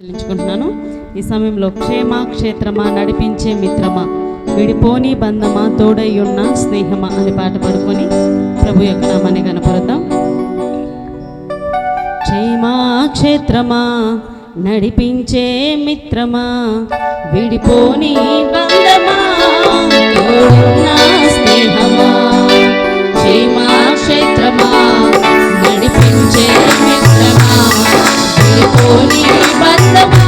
చెల్లించుకుంటున్నాను. ఈ సమయంలో క్షేమ క్షేత్రమా నడిపించే మిత్రమా విడిపోని బంధమా తోడయ్యున్న స్నేహమా అనే పాట పడుకొని ప్రభు యొక్క నామాన్ని కనపడతాం క్షేమా క్షేత్రమా నడిపించే మిత్రమా విడిపోని బంధమా స్నేహమా. క్షేమా క్షేత్రమా నడిపించే మిత్రమా. బంధమా?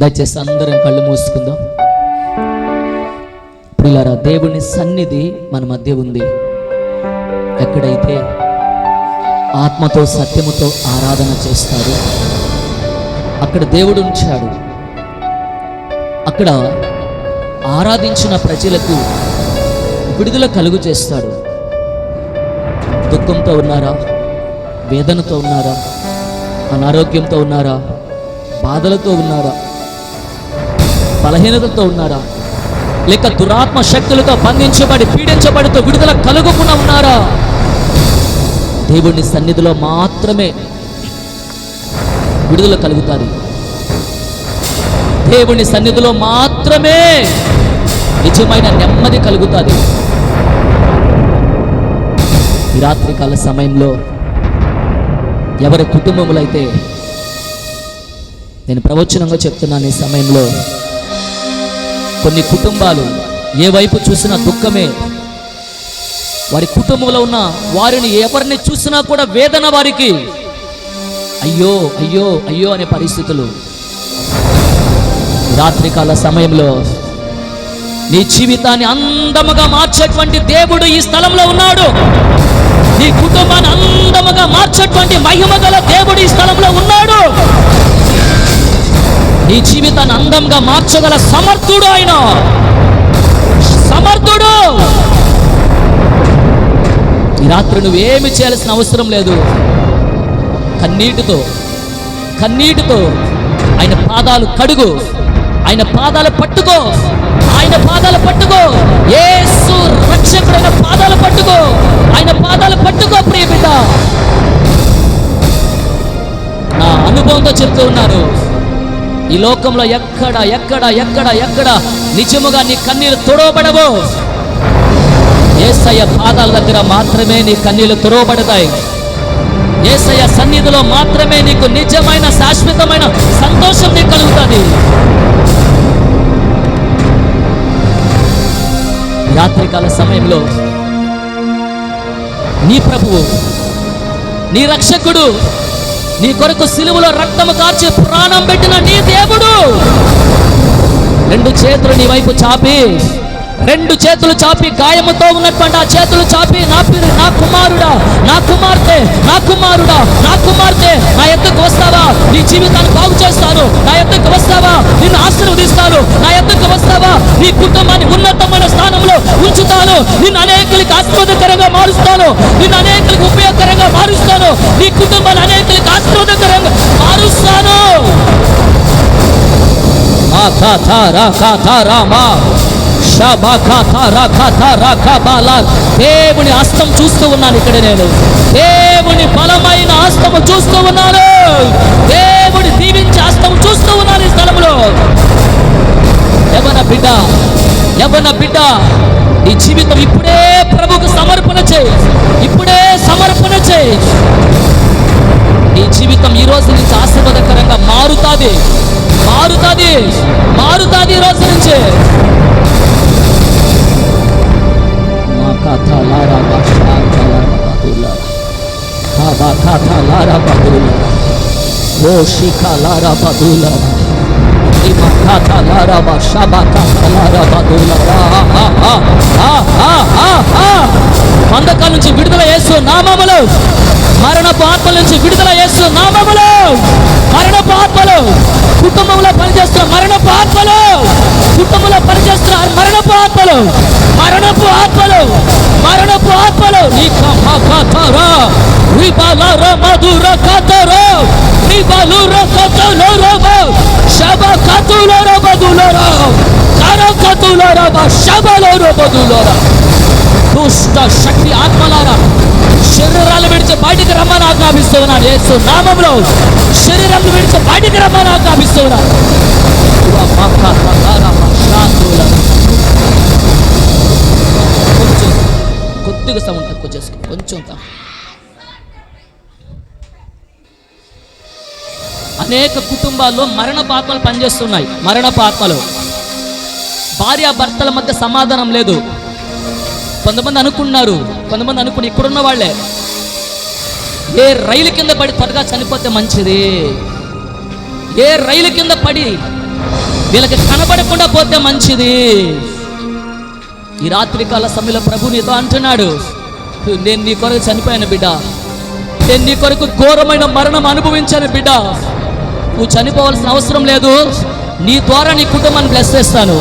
దయచేసి అందరం కళ్ళు మూసుకుందాం. ప్రియులారా దేవుని సన్నిధి మన మధ్య ఉంది. ఎక్కడైతే ఆత్మతో సత్యముతో ఆరాధన చేస్తారు అక్కడ దేవుడు ఉంచాడు. అక్కడ ఆరాధించిన ప్రజలకు విడుదల కలుగు చేస్తాడు. దుఃఖంతో ఉన్నారా? వేదనతో ఉన్నారా? అనారోగ్యంతో ఉన్నారా? బాధలతో ఉన్నారా? బలహీనతతో ఉన్నారా? లేక దురాత్మ శక్తులతో బంధించబడి పీడించబడుతూ విడుదల కలుగుకుండా ఉన్నారా? దేవుని సన్నిధిలో మాత్రమే విడుదల కలుగుతారు. దేవుని సన్నిధిలో మాత్రమే నిజమైన నెమ్మది కలుగుతుంది. ఈ రాత్రికాల సమయంలో ఎవరి కుటుంబములైతే నేను ప్రవచనంగా చెప్తున్నాను ఈ సమయంలో కొన్ని కుటుంబాలు ఏ వైపు చూసినా దుఃఖమే. వారి కుటుంబంలో ఉన్న వారిని ఎవరిని చూసినా కూడా వేదన వారికి. అయ్యో అయ్యో అయ్యో అనే పరిస్థితులు. రాత్రికాల సమయంలో నీ జీవితాన్ని అందముగా మార్చేటువంటి దేవుడు ఈ స్థలంలో ఉన్నాడు. నీ కుటుంబాన్ని అందముగా మార్చేటువంటి మహిమ గల దేవుడు ఈ స్థలంలో ఉన్నాడు. నీ జీవితాన్ని అందంగా మార్చగల సమర్థుడు ఆయన. సమర్థుడు! ఈ రాత్రి నువ్వేమి చేయాల్సిన అవసరం లేదు. కన్నీటితో కన్నీటితో ఆయన పాదాలు కడుగు. ఆయన పాదాలు పట్టుకో. ఆయన పాదాలు పట్టుకో. ఏసు రక్షకుడైన పాదాలు పట్టుకో. ఆయన పాదాలు పట్టుకో ప్రియ బిడ్డ నా అనుభవంతో చెప్తూ ఉన్నారు. ఈ లోకంలో ఎక్కడ ఎక్కడ ఎక్కడ ఎక్కడ నిజముగా నీ కన్నీరు తొడవబడవు? ఏసయ్య పాదాల దగ్గర మాత్రమే నీ కన్నీళ్ళు తొడవబడతాయి. ఏసయ్య సన్నిధిలో మాత్రమే నీకు నిజమైన శాశ్వతమైన సంతోషం నీకు కలుగుతుంది. రాత్రికాల సమయంలో నీ ప్రభువు నీ రక్షకుడు నీ కొరకు సిలువలో రక్తము కార్చి ప్రాణం పెట్టిన నీ దేవుడు. రెండు చేతులు నీ వైపు చాపి. రెండు చేతులు చాపి గాయముతో ఉన్నటువంటి ఆ చేతులు చాపి నా పేరు నా కుమారుడా నా కుమార్తె నా కుమారుడా నా కుమార్తె నా ఎద్దకు వస్తావా నీ జీవితాన్ని బాగు చేస్తాను నా ఎద్దకు వస్తావా నిన్ను ఆశీర్వదిస్తాను నా ఎద్దకు వస్తావా నీ కుటుంబాన్ని ఉన్నతమైన స్థానంలో ఉంచుతాను నిన్ను అనేకులకి ఆస్పదకరంగా మారుస్తాను నిన్ను అనేకులకు ఉపయోగకరంగా మారుస్తాను నీ కుటుంబాన్ని అనేకులకి ఆస్పదకరంగా మారుస్తాను దేవుని హస్తం చూస్తూ ఉన్నాను ఇక్కడ నేను. దేవుని బలమైన హస్తము చూస్తూ ఉన్నాను. దేవుని దీవించే హస్తము చూస్తూ ఉన్నాను ఈ స్థలంలో. ఎవన బిడ్డ ఎవన బిడ్డ నీ జీవితం ఇప్పుడే ప్రభుకు సమర్పణ చేయి. ఇప్పుడే సమర్పణ చేయి. నీ జీవితం ఈ రోజు నుంచి ఆశీర్వాదకరంగా మారుతాది. మారుతుంది మారుతుంది ఈ రోజు నుంచి. ఓ శిఖ లారా బహులా ఇమ కథ లారా భాషా కథ లారా బహులా మందకాల నుంచి విడుదల చేస్తూ నామములు. మరణపు ఆత్మల నుంచి విడుదల చేస్తూ నామములు. మరణపు ఆత్మలు. కుటుంబంలో పనిచేస్తున్న మరణపు ఆత్మలు. కుటుంబంలో పనిచేస్తున్న మరణపు ఆత్మలు మరణపు ఆత్మలు మరణపు ఆత్మలు. నీ కథరా రిబాలర మధుర కథరో రిబాలుర కథలోరవ శబ కథులర బదులర కర కథులర శబలోర బదులర దుష్ట శక్తి ఆత్మలారా శరీరాలు విడిచి బయటికి రమ్మని ఆజ్ఞాపిస్తూ ఉన్నాను యేసు నామంలో శరీరం విడిచి బయటికి రమ్మని ఆజ్ఞాపిస్తూ కొద్దిగా సౌండ్ తక్కువ చేసుకో. కొంచెం తా- అనేక కుటుంబాల్లో మరణపాత్మలు పనిచేస్తున్నాయి. మరణ పాత్మలు భార్య భర్తల మధ్య సమాధానం లేదు. కొంతమంది అనుకున్నారు. కొంతమంది అనుకుని ఇక్కడున్న వాళ్ళే. ఏ రైలు కింద పడి త్వరగా చనిపోతే మంచిది. ఏ రైలు కింద పడి వీళ్ళకి కనబడకుండా పోతే మంచిది. ఈ రాత్రికాల సమయంలో ప్రభు నీతో అంటున్నాడు నేను నీ కొరకు చనిపోయాను బిడ్డ. నేను నీ కొరకు ఘోరమైన మరణం అనుభవించాను బిడ్డ. నువ్వు చనిపోవాల్సిన అవసరం లేదు. నీ ద్వారా నీ కుటుంబాన్ని బ్లెస్ చేస్తాను.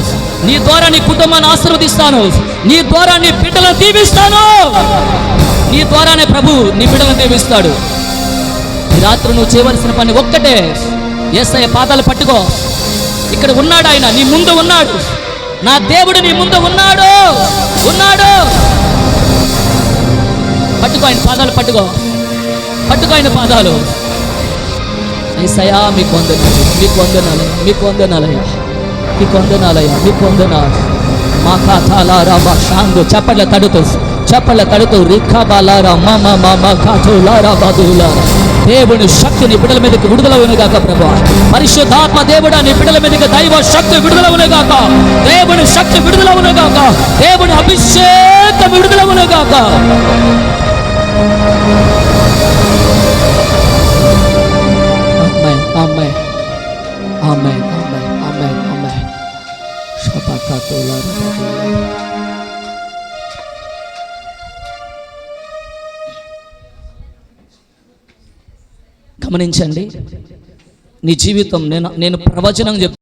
నీ ద్వారా నీ కుటుంబాన్ని ఆశీర్వదిస్తాను. నీ ద్వారా నీ బిడ్డలను దీవిస్తాను. నీ ద్వారానే ప్రభు నీ బిడ్డలను దీవిస్తాడు. ఈ రాత్రి నువ్వు చేయవలసిన పని ఒక్కటే. ఏసయ్య పాదాలు పట్టుకో. ఇక్కడ ఉన్నాడు ఆయన నీ ముందు ఉన్నాడు. నా దేవుడు నీ ముందు ఉన్నాడు. ఉన్నాడు. పట్టుకో ఆయన పాదాలు పట్టుకో. పట్టుకో ఆయన పాదాలు. ఏసయా మీకు వందనాలు మీకు వందనాలు మీకు వందనాలయ్యా మీకు వందనాలయ్యా మీకు వందనాలు మా ఖాతాలారా మా షాంగు చెప్పట్ల తడుతూ. చెప్పల తడుతూ రిఖాబాలారా మామ మామ ఖాతులారా బదులారా. దేవుని శక్తిని బిడ్డల మీదకి విడుదల గాక ప్రభా. పరిశుద్ధాత్మ దేవుడా నీ బిడ్డల మీదకి దైవ శక్తి విడుదల గాక దేవుని శక్తి విడుదల గాక దేవుని అభిషేకం విడుదల గాక Amen, amen, amen, గమనించండి. నీ జీవితం నేను నేను ప్రవచనం చెప్